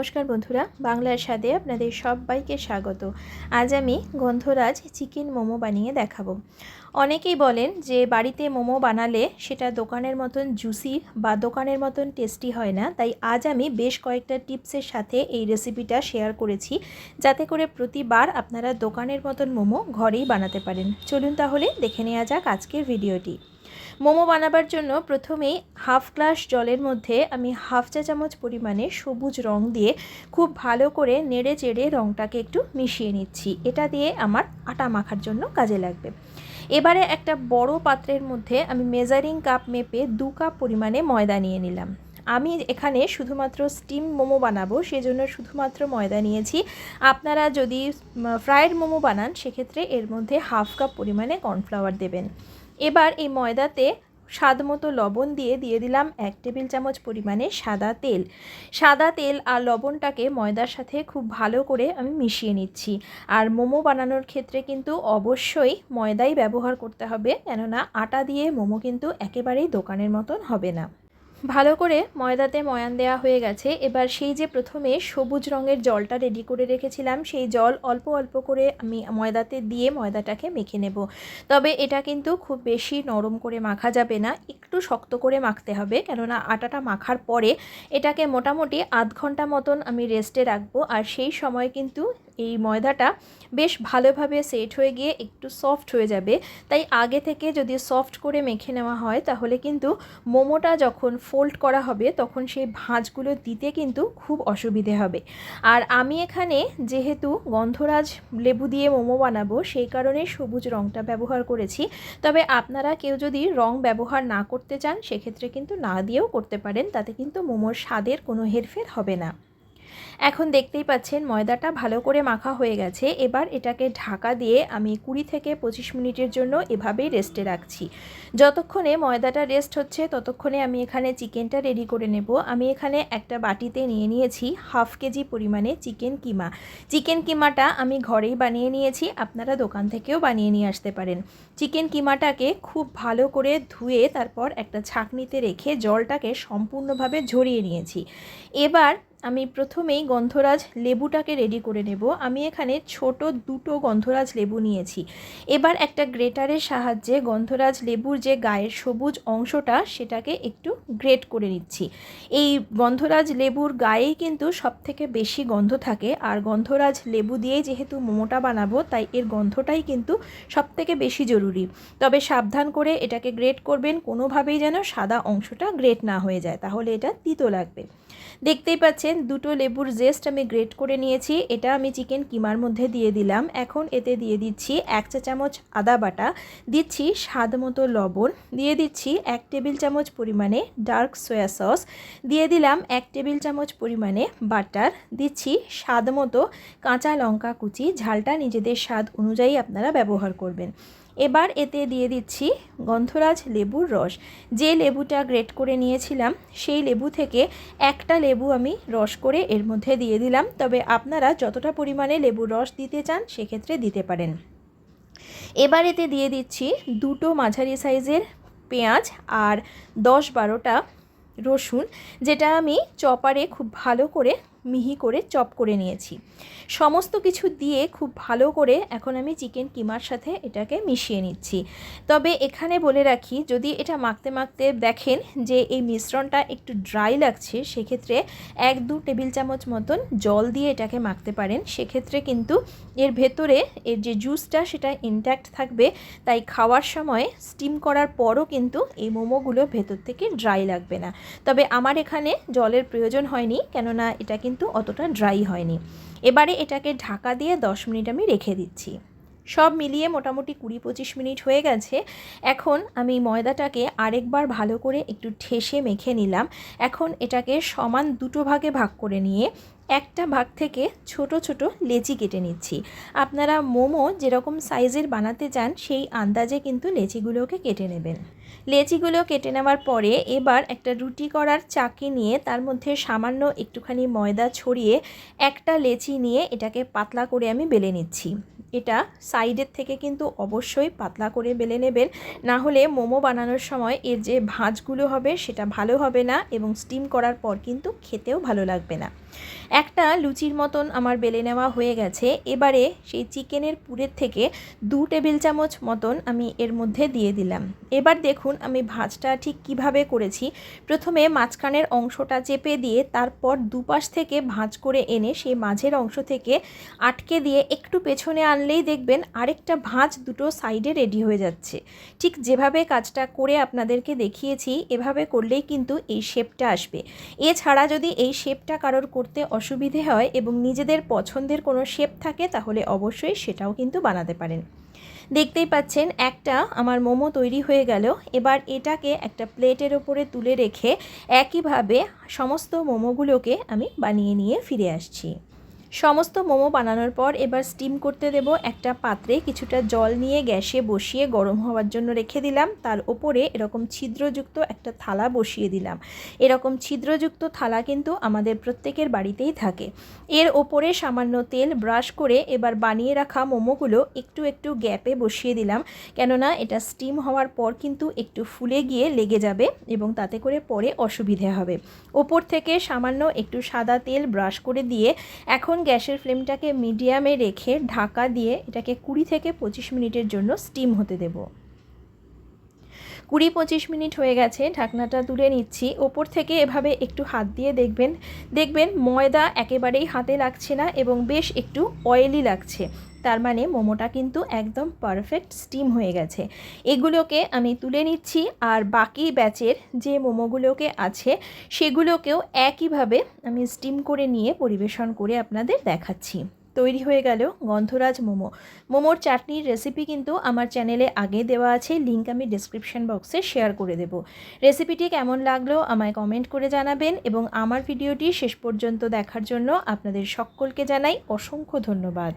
নমস্কার বন্ধুরা, বাংলার স্বাদে আপনাদের সবাইকে স্বাগত। আজ আমি গন্ধরাজ চিকেন মোমো বানিয়ে দেখাবো। অনেকেই বলেন যে বাড়িতে মোমো বানালে সেটা দোকানের মতন জুসি বা দোকানের মতন টেস্টি হয় না, তাই আজ আমি বেশ কয়েকটা টিপসের সাথে এই রেসিপিটা শেয়ার করেছি, যাতে করে প্রতিবার আপনারা দোকানের মতন মোমো ঘরেই বানাতে পারেন। চলুন তাহলে দেখে নেওয়া যাক আজকের ভিডিওটি। মোমো বানাবার জন্য প্রথমেই হাফ গ্লাস জলের মধ্যে আমি হাফ চা চামচ পরিমাণে সবুজ রং দিয়ে খুব ভালো করে নেড়ে চেড়ে রঙটাকে একটু মিশিয়ে নিচ্ছি। এটা দিয়ে আমার আটা মাখার জন্য কাজে লাগবে। এবারে একটা বড় পাত্রের মধ্যে আমি মেজারিং কাপ মেপে দু কাপ পরিমাণে ময়দা নিয়ে নিলাম। আমি এখানে শুধুমাত্র স্টিম মোমো বানাবো, সেজন্য শুধুমাত্র ময়দা নিয়েছি। আপনারা যদি ফ্রায়েড মোমো বানান, সেক্ষেত্রে এর মধ্যে হাফ কাপ পরিমাণে কর্নফ্লাওয়ার দেবেন। এবার এই ময়দাতে স্বাদ মতো লবণ দিয়ে দিয়ে দিলাম এক টেবিল চামচ পরিমাণে সাদা তেল। সাদা তেল আর লবণটাকে ময়দার সাথে খুব ভালো করে আমি মিশিয়ে নিচ্ছি। আর মোমো বানানোর ক্ষেত্রে কিন্তু অবশ্যই ময়দাই ব্যবহার করতে হবে। কেননা আটা দিয়ে মোমো কিন্তু একেবারেই দোকানের মতন হবে না। ভালো করে ময়দাতে ময়ান দেওয়া হয়ে গেছে। এবার সেই যে প্রথমে সবুজ রঙের জলটা রেডি করে রেখেছিলাম, সেই জল অল্প অল্প করে আমি ময়দাতে দিয়ে ময়দাটাকে মেখে নেব। তবে এটা কিন্তু খুব বেশি নরম করে মাখা যাবে না, একটু শক্ত করে মাখতে হবে। কেননা আটাটা মাখার পরে এটাকে মোটামুটি আধ ঘণ্টা মতন আমি রেস্টে রাখব। আর সেই সময় কিন্তু এই ময়দাটা বেশ ভালোভাবে সেট হয়ে গিয়ে একটু সফট হয়ে যাবে। তাই আগে থেকে যদি সফট করে মেখে নেওয়া হয়, তাহলে কিন্তু মোমোটা যখন ফোল্ড করা হবে, তখন সেই ভাঁজগুলো দিতে কিন্তু খুব অসুবিধে হবে। আর আমি এখানে যেহেতু গন্ধরাজ লেবু দিয়ে মোমো বানাবো, সেই কারণে সবুজ রঙটা ব্যবহার করেছি। তবে আপনারা কেউ যদি রং ব্যবহার না করতে চান, সেক্ষেত্রে কিন্তু না দিয়েও করতে পারেন, তাতে কিন্তু মোমোর স্বাদের কোনো হেরফের হবে না। এখন দেখতেই পাচ্ছেন ময়দাটা ভালো করে মাখা হয়ে গেছে। এবার এটাকে ঢাকা দিয়ে আমি কুড়ি থেকে পঁচিশ মিনিটের জন্য এভাবেই রেস্টে রাখছি। যতক্ষণে ময়দাটা রেস্ট হচ্ছে, ততক্ষণে আমি এখানে চিকেনটা রেডি করে নেব। আমি এখানে একটা বাটিতে নিয়ে নিয়েছি হাফ কেজি পরিমাণে চিকেন কিমা। চিকেন কিমাটা আমি ঘরেই বানিয়ে নিয়েছি, আপনারা দোকান থেকেও বানিয়ে নিয়ে আসতে পারেন। চিকেন কিমাটাকে খুব ভালো করে ধুয়ে তারপর একটা ছাঁকনিতে রেখে জলটাকে সম্পূর্ণভাবে ঝরিয়ে নিয়েছি। এবার আমি প্রথমেই গন্ধরাজ লেবুটাকে রেডি করে নেব। আমি এখানে ছোট দুটো গন্ধরাজ লেবু নিয়েছি। এবার একটা গ্রেটারের সাহায্যে গন্ধরাজ লেবুর যে গায়ের সবুজ অংশটা, সেটাকে একটু গ্রেট করে নিচ্ছি। এই গন্ধরাজ লেবুর গায়েই কিন্তু সবথেকে বেশি গন্ধ থাকে। আর গন্ধরাজ লেবু দিয়েই যেহেতু মোমোটা বানাবো, তাই এর গন্ধটাই কিন্তু সবথেকে বেশি জরুরি। তবে সাবধান করে এটাকে গ্রেট করবেন, কোনোভাবেই যেন সাদা অংশটা গ্রেট না হয়ে যায়। তাহলে এটা তিতো লাগবে। দেখতেই পাচ্ছেন দুটো লেবুর জেস্ট আমি গ্রেট করে নিয়েছি। এটা আমি চিকেন কিমার মধ্যে দিয়ে দিলাম। এখন এতে দিয়ে দিচ্ছি এক চা চামচ আদা বাটা, দিচ্ছি স্বাদ মতো লবণ, দিয়ে দিচ্ছি এক টেবিল চামচ পরিমাণে ডার্ক সয়া সস দিয়ে দিলাম এক টেবিল চামচ পরিমাণে বাটার দিচ্ছি স্বাদ মতো কাঁচা লঙ্কা কুচি, ঝালটা নিজেদের স্বাদ অনুযায়ী আপনারা ব্যবহার করবেন। এবার এতে দিয়ে দিচ্ছি গন্ধরাজ লেবুর রস। যে লেবুটা গ্রেট করে নিয়েছিলাম, সেই লেবু থেকে একটা লেবু আমি রস করে এর মধ্যে দিয়ে দিলাম। তবে আপনারা যতটা পরিমাণে লেবুর রস দিতে চান, সেক্ষেত্রে দিতে পারেন। এবার এতে দিয়ে দিচ্ছি দুটো মাঝারি সাইজের পেঁয়াজ আর দশ বারোটা রসুন, যেটা আমি চপারে খুব ভালো করে মিহি করে চপ করে নিয়েছি। সমস্ত কিছু দিয়ে খুব ভালো করে এখন আমি চিকেন কিমার সাথে এটাকে মিশিয়ে নিচ্ছি। তবে এখানে বলে রাখি, যদি এটা মাখতে মাখতে দেখেন যে এই মিশ্রণটা একটু ড্রাই লাগছে, সেক্ষেত্রে এক দু টেবিল চামচ মতন জল দিয়ে এটাকে মাখতে পারেন। সেক্ষেত্রে কিন্তু এর ভেতরে এর যে জুসটা সেটা ইনট্যাক্ট থাকবে। তাই খাওয়ার সময় স্টিম করার পরও কিন্তু এই মোমোগুলো ভেতর থেকে ড্রাই লাগবে না। তবে আমার এখানে জলের প্রয়োজন হয়নি, কেননা এটা কিন্তু অতটা ড্রাই হয়নি। এবারে এটাকে ঢাকা দিয়ে দশ মিনিট আমি রেখে দিচ্ছি। সব মিলিয়ে মোটামুটি কুড়ি পঁচিশ মিনিট হয়ে গেছে। এখন আমি ময়দাটাকে আরেকবার ভালো করে একটু ঠেসে মেখে নিলাম। এখন এটাকে সমান দুটো ভাগে ভাগ করে নিয়ে একটা ভাগ থেকে ছোট ছোট লেচি কেটে নিচ্ছি। আপনারা মোমো যেরকম সাইজের বানাতে চান, সেই আন্দাজে কিন্তু লেচিগুলোকে কেটে নেবেন। লেচিগুলো কেটে নেওয়ার পরে এবার একটা রুটি করার চাকি নিয়ে, তার মধ্যে সামান্য একটুখানি ময়দা ছড়িয়ে একটা লেচি নিয়ে এটাকে পাতলা করে আমি বেলে নিচ্ছি। এটা সাইডের থেকে কিন্তু অবশ্যই পাতলা করে বেলে নেবেন। না হলে মোমো বানানোর সময় এর যে ভাঁজগুলো হবে, সেটা ভালো হবে না এবং স্টিম করার পর কিন্তু খেতেও ভালো লাগবে না। একটা লুচির মতন আমার বেলে নেওয়া হয়ে গেছে। এবারে সেই চিকেনের পুরের থেকে দু টেবিল চামচ মতন আমি এর মধ্যে দিয়ে দিলাম। এবার দেখুন আমি ভাজটা ঠিক কীভাবে করেছি। প্রথমে মাঝখানের অংশটা চেপে দিয়ে তারপর দুপাশ থেকে ভাঁজ করে এনে সেই মাঝের অংশ থেকে আটকে দিয়ে একটু পেছনে আনলেই দেখবেন আরেকটা ভাঁজ দুটো সাইডে রেডি হয়ে যাচ্ছে। ঠিক যেভাবে কাজটা করে আপনাদেরকে দেখিয়েছি, এভাবে করলেই কিন্তু এই শেপটা আসবে। এছাড়া যদি এই শেপটা কারোর করতে অসুবিধে হয় এবং নিজেদের পছন্দের কোনো শেপ থাকে, তাহলে অবশ্যই সেটাও কিন্তু বানাতে পারেন। দেখতেই পাচ্ছেন, একটা আমার মোমো তৈরি হয়ে গেল। এবার এটাকে একটা প্লেটের ওপরে তুলে রেখে একইভাবে সমস্ত মোমোগুলোকে আমি বানিয়ে নিয়ে ফিরে আসছি। সমস্ত মোমো বানানোর পর এবার স্টিম করতে দেব একটা পাত্রে। কিছুটা জল নিয়ে গ্যাসে বসিয়ে গরম হওয়ার জন্য রেখে দিলাম। তার ওপরে এরকম ছিদ্রযুক্ত একটা থালা বসিয়ে দিলাম। এরকম ছিদ্রযুক্ত থালা কিন্তু আমাদের প্রত্যেকের বাড়িতেই থাকে। এর ওপরে সামান্য তেল ব্রাশ করে এবার বানিয়ে রাখা মোমোগুলো একটু একটু গ্যাপে বসিয়ে দিলাম। কেননা এটা স্টিম হওয়ার পর কিন্তু একটু ফুলে গিয়ে লেগে যাবে এবং তাতে করে পরে অসুবিধে হবে। ওপর থেকে সামান্য একটু সাদা তেল ব্রাশ করে দিয়ে এখন গ্যাসের ফ্লেমটাকে মিডিয়ামে রেখে ঢাকা দিয়ে এটাকে কুড়ি থেকে পঁচিশ মিনিটের জন্য স্টিম হতে দেব। কুড়ি পঁচিশ মিনিট হয়ে গেছে, ঢাকনাটা তুলে নিচ্ছি। ওপর থেকে এভাবে একটু হাত দিয়ে দেখবেন। দেখবেন ময়দা একেবারেই হাতে লাগছে না এবং বেশ একটু অয়েলি লাগছে। তার মানে মোমোটা কিন্তু একদম পারফেক্ট স্টিম হয়ে গেছে। এগুলোকে আমি তুলে নিচ্ছি আর বাকি ব্যাচের যে মোমোগুলোকে আছে, সেগুলোকেও একইভাবে আমি স্টিম করে নিয়ে পরিবেশন করে আপনাদের দেখাচ্ছি। তৈরি হয়ে গেল গন্ধরাজ মোমো। মোমোর চাটনির রেসিপি কিন্তু আমার চ্যানেলে আগে দেওয়া আছে লিঙ্ক আমি ডিসক্রিপশন বক্সে শেয়ার করে দেব। রেসিপিটি কেমন লাগল আমায় কমেন্ট করে জানাবেন এবং আমার ভিডিওটি শেষ পর্যন্ত দেখার জন্য আপনাদের সকলকে জানাই অসংখ্য ধন্যবাদ।